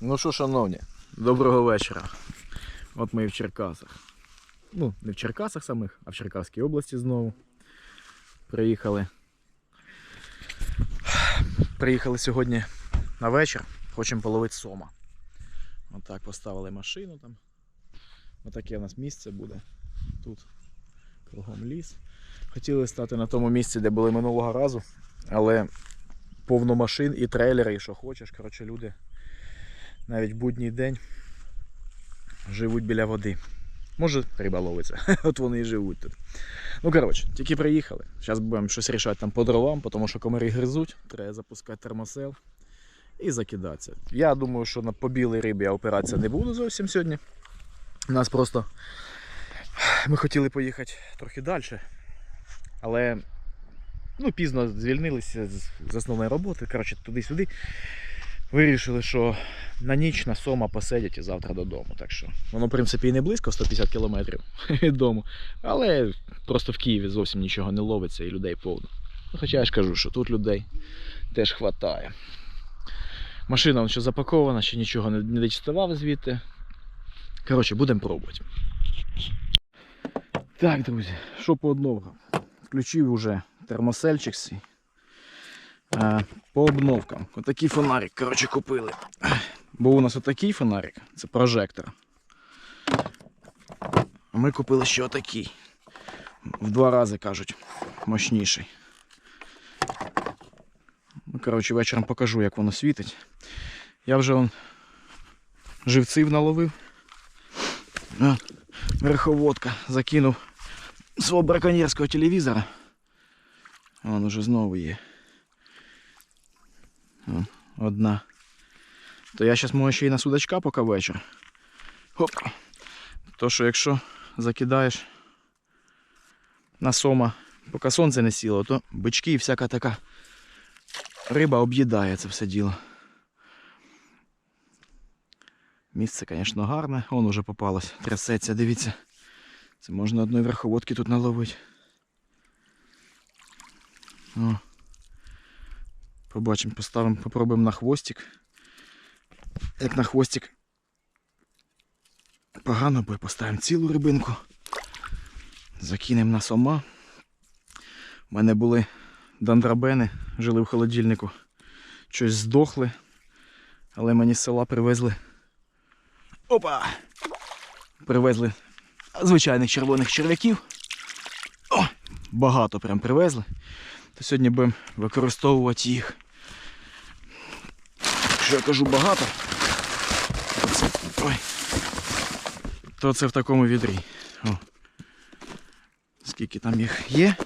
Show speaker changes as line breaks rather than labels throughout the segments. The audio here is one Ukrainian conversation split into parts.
Ну що, шановні, доброго вечора. От ми і в Черкасах. Ну, не в Черкасах самих, а в Черкаській області знову. Приїхали. Приїхали сьогодні на вечір. Хочемо половити сома. Отак поставили машину там. Отаке у нас місце буде. Тут кругом ліс. Хотіли стати на тому місці, де були минулого разу, але повно машин і трейлери, і що хочеш. Коротше, люди навіть в будній день живуть біля води. Може, риба ловиться. От вони і живуть тут. Ну, коротше, тільки приїхали. Зараз будемо щось рішати там по дровам, тому що комарі гризуть, треба запускати термосел і закидатися. Я думаю, що на по білій рибі я опиратися не буду зовсім сьогодні. У нас просто ми хотіли поїхати трохи далі, але ну, пізно звільнилися з основної роботи. Коротше, туди-сюди. Вирішили, що на ніч на сома посидять і завтра додому. Так що воно, в принципі, і не близько 150 кілометрів від дому. Але просто в Києві зовсім нічого не ловиться і людей повно. Ну, Хоча я ж кажу, що тут людей теж хватає. Машина ще запакована, ще нічого не, не діставав звідти. Коротше, будемо пробувати. Так, друзі, що по одному? Включив уже термосельчик свій. Е, По обновкам. Отакий фонарик, коротше, купили. Бо у нас отакий фонарик, це прожектор. А ми купили ще отакий. В два рази кажуть, мощніший. Ну, коротше, вечором покажу, як воно світить. Я вже вон живців наловив. Верховодка закинув свого браконьєрського телевізора. Вон уже знову є. Одна. То я зараз можу ще й на судачка поки вечір. Хоп. То що якщо закидаєш на сома, поки сонце не сіло, то бички і всяка така риба об'їдає це все діло. Місце, звісно, гарне. Вон уже попалось. Трясеться, дивіться. Це можна одної верховодки тут наловити. О. Побачимо, поставимо, попробуємо на хвостик. Як на хвостик погано буде, поставимо цілу рибинку. Закинемо на сома. У мене були дандрабени, жили в холодильнику. Щось здохли. Але мені з села привезли. Опа! Привезли звичайних червоних черв'яків. О! Багато прям привезли. То сьогодні будемо використовувати їх. Що я кажу багато. То це, ой, то це в такому відрі. О. Скільки там їх є.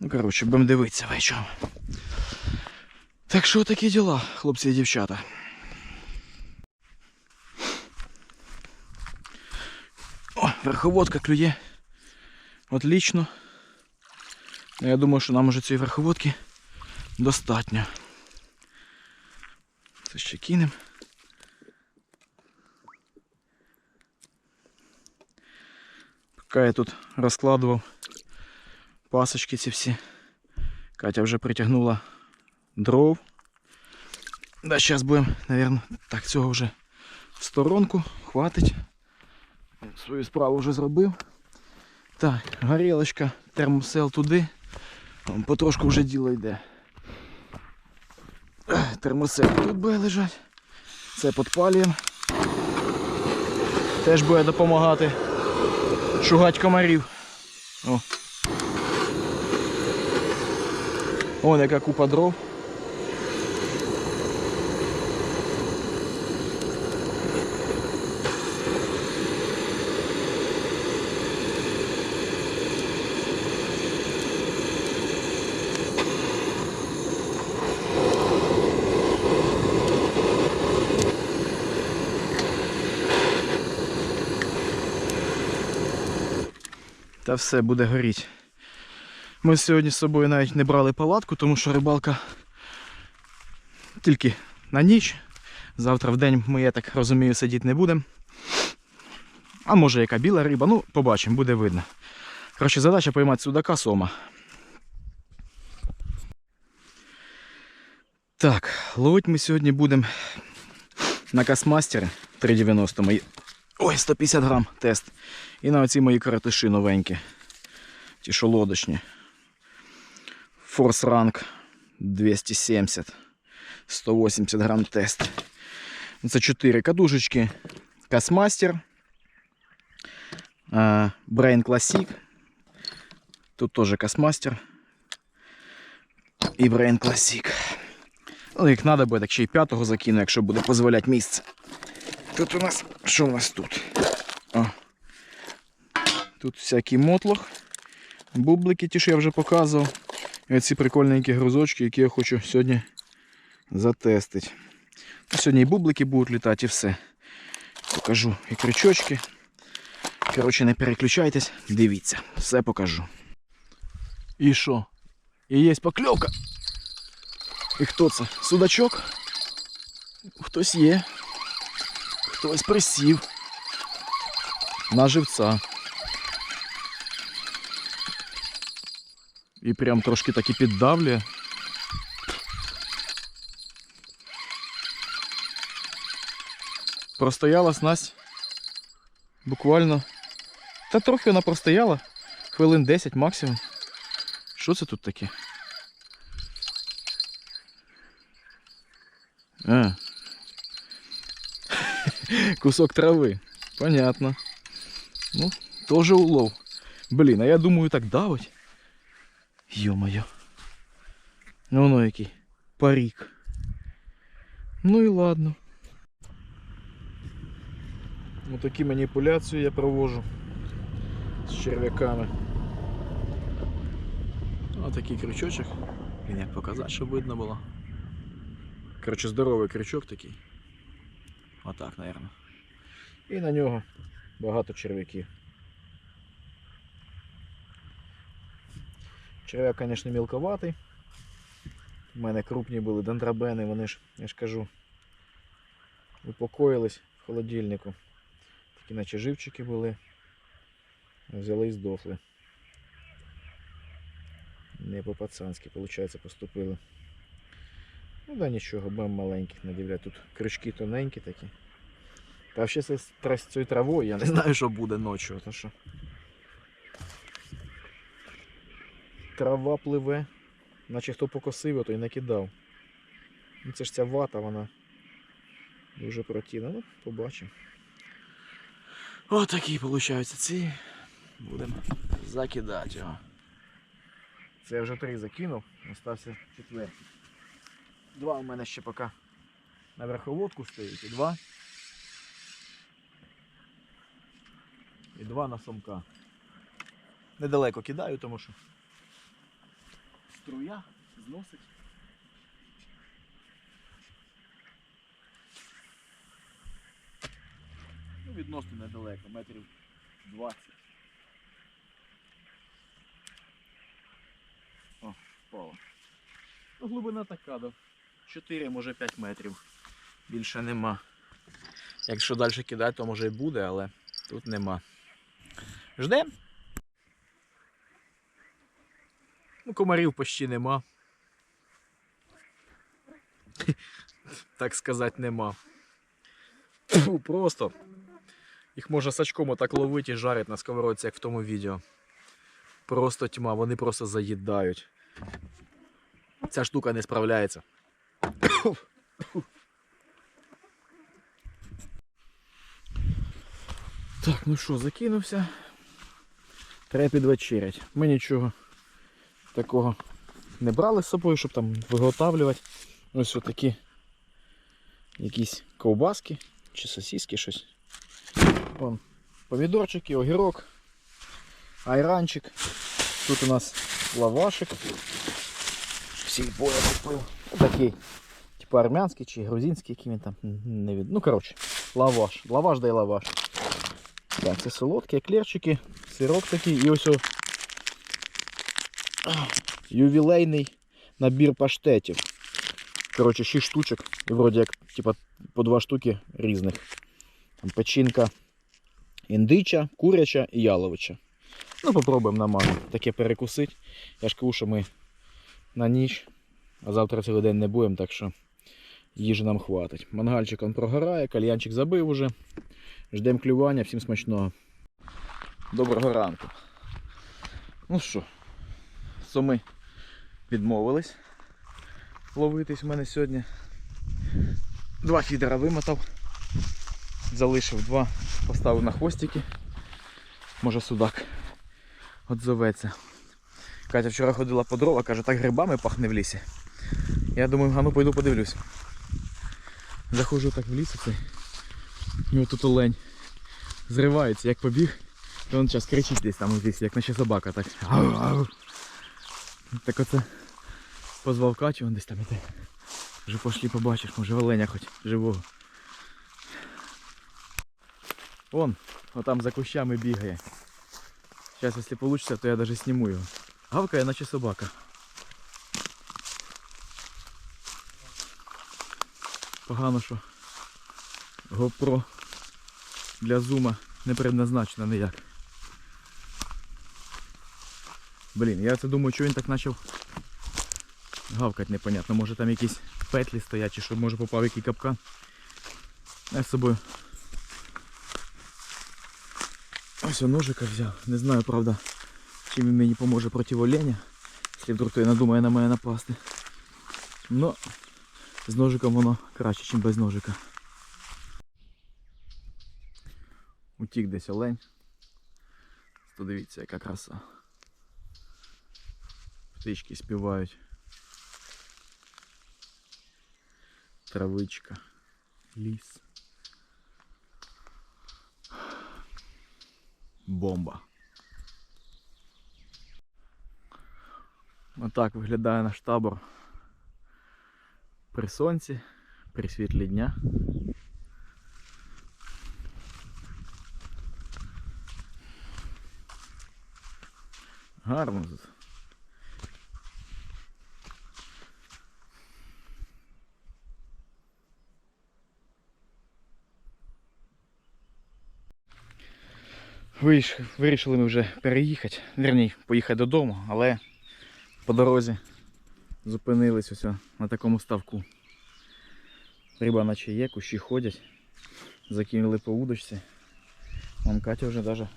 Ну, коротше, будемо дивитися вечором. Так що такі діла, хлопці і дівчата. О, верховодка клює. Отлично. Ну, Я думаю, що нам уже цієї верховодки достатньо. Це ще кинемо. Поки я тут розкладував пасочки ці всі. Катя вже притягнула дров. Да, зараз будемо, мабуть, так, цього вже в сторонку. Хватить. Свою справу вже зробив. Так, горілочка, термосел туди. Вон Потрошку вже діло йде. Ех, тут буде лежати. Це підпалюємо. Теж буде допомагати шугать комарів. О. Вон яка купа дров. Та все буде горіти. Ми сьогодні з собою навіть не брали палатку, тому що рибалка тільки на ніч. Завтра в день ми, я так розумію, сидіти не будемо. А може яка біла риба, ну побачимо, буде видно. Коротше, задача поймати судака сома. Так, ловити ми сьогодні будемо на Касмастері 390 мої. Ой, 150 грам тест. І на оці мої каратиші новенькі. Ті, що лодочні. Force Rank 270. 180 грам тест. Це 4 кадушечки. Касмастер. Brain Classic. Тут теж Касмастер. І Brain Classic. Ну, як треба буде, так ще й п'ятого закину, якщо буде дозволяти місце. Тут у нас. Що у нас тут? О. Тут всякий мотлох. Бублики, ті, що я вже показував. І оці прикольненькі грузочки, які я хочу сьогодні затестити. Сьогодні і бублики будуть літати, і все. Покажу і крючочки. Коротше, не переключайтесь, дивіться, все покажу. І що? І є покльовка. І хто це? Судачок? Хтось є. Хтось присів. На живця. І прям трошки таки піддавлює. Простояла снасть буквально. Та трохи вона простояла. Хвилин 10 максимум. Що це тут таке? А. Кусок трави. Понятно. Ну, тоже улов. Блін, а я думаю так давить. Йо-моє. Ну воно який. Парік. Ну і ладно. Ну такі маніпуляції я провожу з черв'яками. Ось такий крючочок. Блін, як показати, щоб видно було. Коротше, здоровий крючок такий. Отак, мабуть. І на нього багато черв'яків. Черв'як, звісно, мілковатий. У мене крупні були дендрабени, вони ж, я ж кажу, упокоїлись в холодильнику. Такі наче живчики були. Взяли і здохли. Не по-пацанськи, виходить, поступили. Ну да нічого, будемо маленьких надивляти. Тут крючки тоненькі такі. Та ще з цією травою я не знаю, що буде ночі. То що. Трава пливе, наче хто покосив, то й накидав. Ну це ж ця вата, вона дуже противна. Ну, побачимо. Отакі, виходить, ці. Будемо закидати його. Це я вже три закинув, остався четвертий. Два у мене ще поки на верховодку стоїть і два. І два на сумка. Недалеко кидаю, тому що струя зносить. Ну, відносно недалеко, метрів 20. О, впало. Ну, глибина така, до 4, може 5 метрів. Більше нема. Якщо далі кидати, то може і буде, але тут нема. Ждем. Ну, комарів почти нема. Так сказати, нема. Фу, просто. Їх можна сачком отак ловити і жарити на сковородці, як в тому відео. Просто тьма, вони просто заїдають. Ця штука не справляється. Так, ну що, закинувся. Треба підвечерять. Ми нічого такого не брали з собою, щоб там виготовлювати. Ось отакі якісь ковбаски чи сосиски щось. Вон помідорчики, огірок, айранчик. Тут у нас лавашик. Сільпо я купив. Такий, типу армянський чи грузинський, який він там не від. Ну, коротше, лаваш. Лаваш дай лаваш. Так, це солодкі еклерчики, сирок такий і ось о... ювілейний набір паштетів. Коротше, 6 штучок. І вроді як типа, по 2 штуки різних. Там печінка індича, куряча і яловича. Ну, попробуємо на таке перекусити. Я ж кажу, що ми на ніч, а завтра цілий день не будемо, так що їжі нам хватить. Мангальчик он прогорає, кальянчик забив уже. Ждемо клювання, всім смачного. Доброго ранку. Ну що, соми відмовились ловитись в мене сьогодні. Два фідера вимотав. Залишив два, поставив на хвостики. Може судак отзоветься. Катя вчора ходила по дрова, каже, так грибами пахне в лісі. Я думаю, а ну пойду подивлюсь. Заходжу так в ліс оцей. І отут олень зривається, як побіг. І він зараз кричить десь там лісі, як наче собака так. Так оце позвав Катю, він десь там іде. Вже пошли побачиш, може оленя хоч живого. Вон, отам за кущами бігає. Зараз, якщо вийде, то я навіть зніму його. Гавкає, наче собака. Погано, що GoPro для зума не предназначено ніяк. Блін, я це думаю, що він так почав гавкати непонятно. Може там якісь петлі стоять, чи що може попав який капкан. Я з собою ось ножика взяв. Не знаю, правда, чим він мені поможе проти оленя, якщо вдруг той надумає на мене напасти. Но з ножиком воно краще, ніж без ножика. Утік десь олень. Подивіться, яка краса. Птички співають. Травичка, ліс. Бомба. Отак виглядає наш табор При сонці, при світлі дня. Гарно тут. Виріш- Вирішили ми вже переїхати, вірні, поїхати додому, але по дорозі зупинились ось на такому ставку. Риба наче є, кущі ходять, закинули по удочці. Вон Катя вже навіть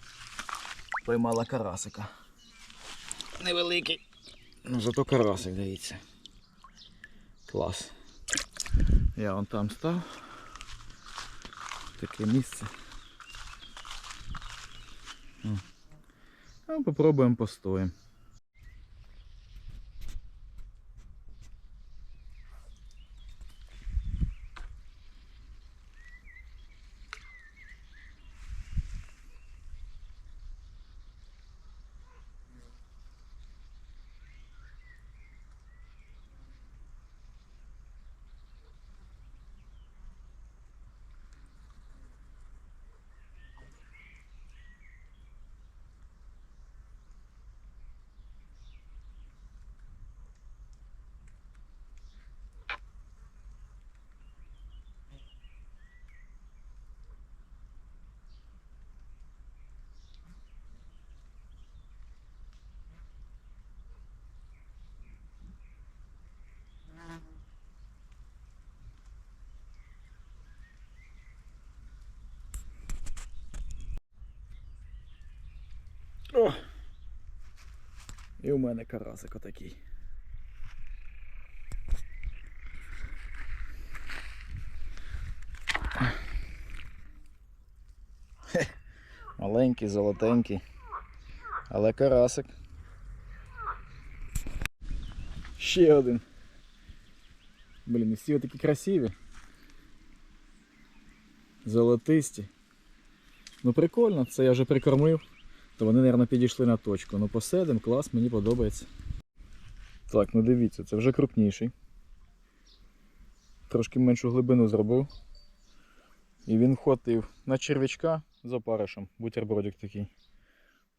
поймала карасика. Невеликий. Ну зато карасик, дивіться. Клас. Я вон там став. Таке місце. Ну, попробуємо постоїмо. О! І у мене карасик отакий. Маленький, золотенький. Але карасик. Ще один. Блін, всі такі красиві. Золотисті. Ну прикольно, це я вже прикормив то вони, мабуть, підійшли на точку. Ну посидим, клас, мені подобається. Так, ну дивіться, це вже крупніший. Трошки меншу глибину зробив. І він вхватив на черв'ячка з опаришем. Бутербродик такий.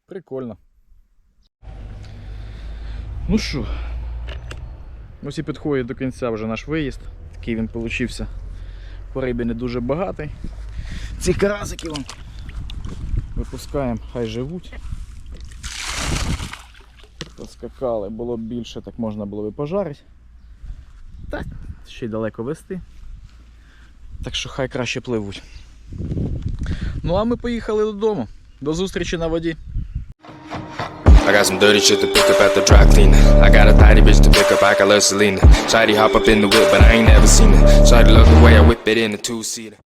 Прикольно. Ну що, ось і підходить до кінця вже наш виїзд. Такий він получився. По рибі не дуже багатий. Ці карасики вон Випускаємо, хай живуть. Поскакали, було б більше, так можна було би пожарити. Так, ще й далеко вести. Так що хай краще пливуть. Ну а ми поїхали додому. До зустрічі на воді.
I got some dirty shit to pick up at the dry cleaner. I got a tidy bitch to pick up, I got love Selena. Shawty hop up in the whip, but I ain't never seen it. Shawty love the way I whip it in a two-seater.